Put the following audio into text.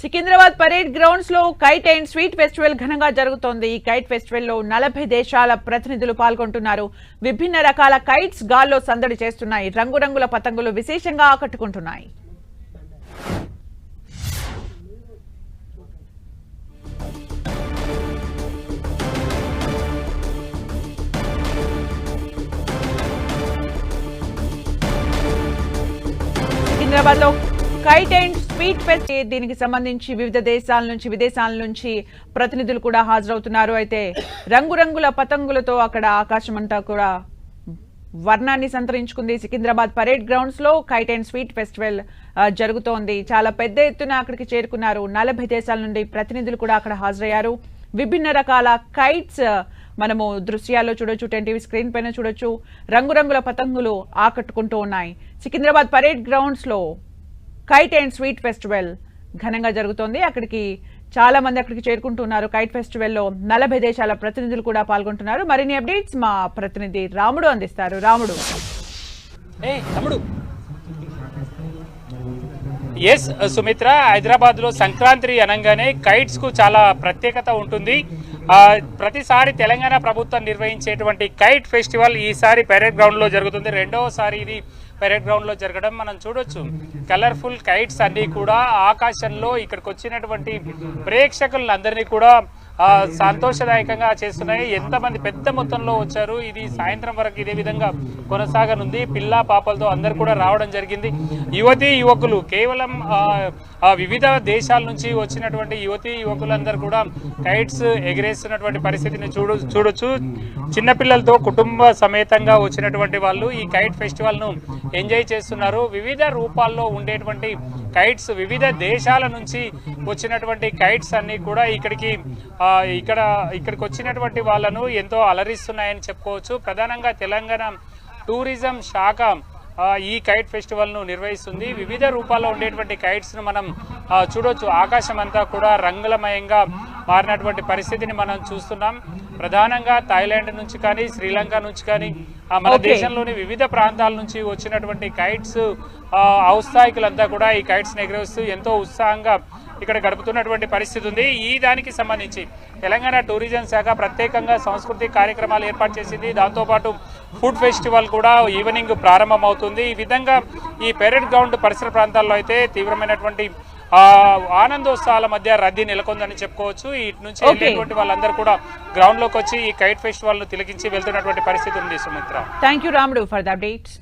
Secunderabad parade గ్రౌండ్స్లో kite and sweet festival ఘనంగా జరుగుతోంది. ఈ కైట్ ఫెస్టివల్లో నలభై దేశాల ప్రతినిధులు పాల్గొంటున్నారు. విభిన్న రకాల కైట్స్ గాల్లో సందడి చేస్తున్నాయి. రంగురంగుల పతంగులు విశేషంగా ఆకట్టుకుంటున్నాయి. సికింద్రాబాద్లో కైట్ అండ్ స్వీట్ ఫెస్ట్ దీనికి సంబంధించి వివిధ దేశాల నుంచి విదేశాల నుంచి ప్రతినిధులు కూడా హాజరవుతున్నారు. అయితే రంగురంగుల పతంగులతో అక్కడ ఆకాశం అంతా కూడా వర్ణాన్ని సంతరించుకుంది. సికింద్రాబాద్ పరేడ్ గ్రౌండ్స్లో కైట్ అండ్ స్వీట్ ఫెస్టివల్ జరుగుతోంది. చాలా పెద్ద ఎత్తున అక్కడికి చేరుకున్నారు. నలభై దేశాల నుండి ప్రతినిధులు కూడా అక్కడ హాజరయ్యారు. విభిన్న రకాల కైట్స్ మనము దృశ్యాల్లో చూడొచ్చు టెన్ టీవీ స్క్రీన్ పైన చూడొచ్చు. రంగురంగుల పతంగులు ఆకట్టుకుంటూ ఉన్నాయి. సికింద్రాబాద్ పరేడ్ గ్రౌండ్స్లో కైట్ అండ్ స్వీట్ ఫెస్టివల్ ఘనంగా జరుగుతోంది. అక్కడికి చాలా మంది అక్కడికి చేరుకుంటున్నారు. కైట్ ఫెస్టివల్లో నలభై దేశాల ప్రతినిధులు కూడా పాల్గొంటున్నారు. మరిన్ని అప్డేట్స్ మా ప్రతినిధి రాముడు అందిస్తారు. రాముడు. ఏ ఎస్ సుమిత్ర హైదరాబాద్లో సంక్రాంతి అనగానే కైట్స్కు చాలా ప్రత్యేకత ఉంటుంది. ప్రతిసారి తెలంగాణ ప్రభుత్వం నిర్వహించేటువంటి కైట్ ఫెస్టివల్ ఈసారి పెరేడ్ గ్రౌండ్లో జరుగుతుంది. రెండవసారి ఇది పెరేడ్ గ్రౌండ్లో జరగడం మనం చూడొచ్చు. కలర్ఫుల్ కైట్స్ అన్ని కూడా ఆకాశంలో ఇక్కడికి వచ్చినటువంటి ప్రేక్షకులందరినీ కూడా సంతోషదాయకంగా చేస్తున్నాయి. ఎంతమంది పెద్ద మొత్తంలో వచ్చారు? ఇది సాయంత్రం వరకు ఇదే విధంగా కొనసాగనుంది. పిల్ల పాపలతో అందరు కూడా రావడం జరిగింది. యువతి యువకులు కేవలం వివిధ దేశాల నుంచి వచ్చినటువంటి యువతి యువకులందరూ కూడా కైట్స్ ఎగిరేస్తున్నటువంటి పరిస్థితిని చూడు చూడొచ్చు. చిన్నపిల్లలతో కుటుంబ సమేతంగా వచ్చినటువంటి వాళ్ళు ఈ కైట్ ఫెస్టివల్ను ఎంజాయ్ చేస్తున్నారు. వివిధ రూపాల్లో ఉండేటువంటి కైట్స్ వివిధ దేశాల నుంచి వచ్చినటువంటి కైట్స్ అన్ని కూడా ఇక్కడికి ఇక్కడ ఇక్కడికి వచ్చినటువంటి వాళ్ళను ఎంతో అలరిస్తున్నాయని చెప్పుకోవచ్చు. ప్రధానంగా తెలంగాణ టూరిజం శాఖ ఈ కైట్ ఫెస్టివల్ను నిర్వహిస్తుంది. వివిధ రూపాల్లో ఉండేటువంటి కైట్స్ను మనం చూడవచ్చు చూడొచ్చు. ఆకాశం అంతా కూడా రంగులమయంగా మారినటువంటి పరిస్థితిని మనం చూస్తున్నాం. ప్రధానంగా థాయిలాండ్ నుంచి కానీ శ్రీలంక నుంచి కానీ మన. దేశంలోని వివిధ ప్రాంతాల నుంచి వచ్చినటువంటి కైట్స్ ఔత్సాహికులంతా కూడా ఈ కైట్స్ ఎగరేస్తూ ఎంతో ఉత్సాహంగా ఇక్కడ గడుపుతున్నటువంటి పరిస్థితి ఉంది ఈ దానికి సంబంధించి తెలంగాణ టూరిజం శాఖ ప్రత్యేకంగా సాంస్కృతిక కార్యక్రమాలు ఏర్పాటు చేసింది దాంతోపాటు ఫుడ్ ఫెస్టివల్ కూడా ఈవినింగ్ ప్రారంభమవుతుంది ఈ విధంగా ఈ పెరేడ్ గ్రౌండ్ పరిసర ప్రాంతాల్లో అయితే తీవ్రమైనటువంటి ఆనందోత్సవాల మధ్య రద్దీ నెలకొందని చెప్పుకోవచ్చు ఇటు నుంచి. వెళ్ళేటువంటి వాళ్ళందరూ కూడా గ్రౌండ్ లోకి వచ్చి ఈ కైట్ ఫెస్టివల్ను తిలకించి వెళ్తున్నటువంటి పరిస్థితి ఉంది Sumitra. Thank you Ramudu for the updates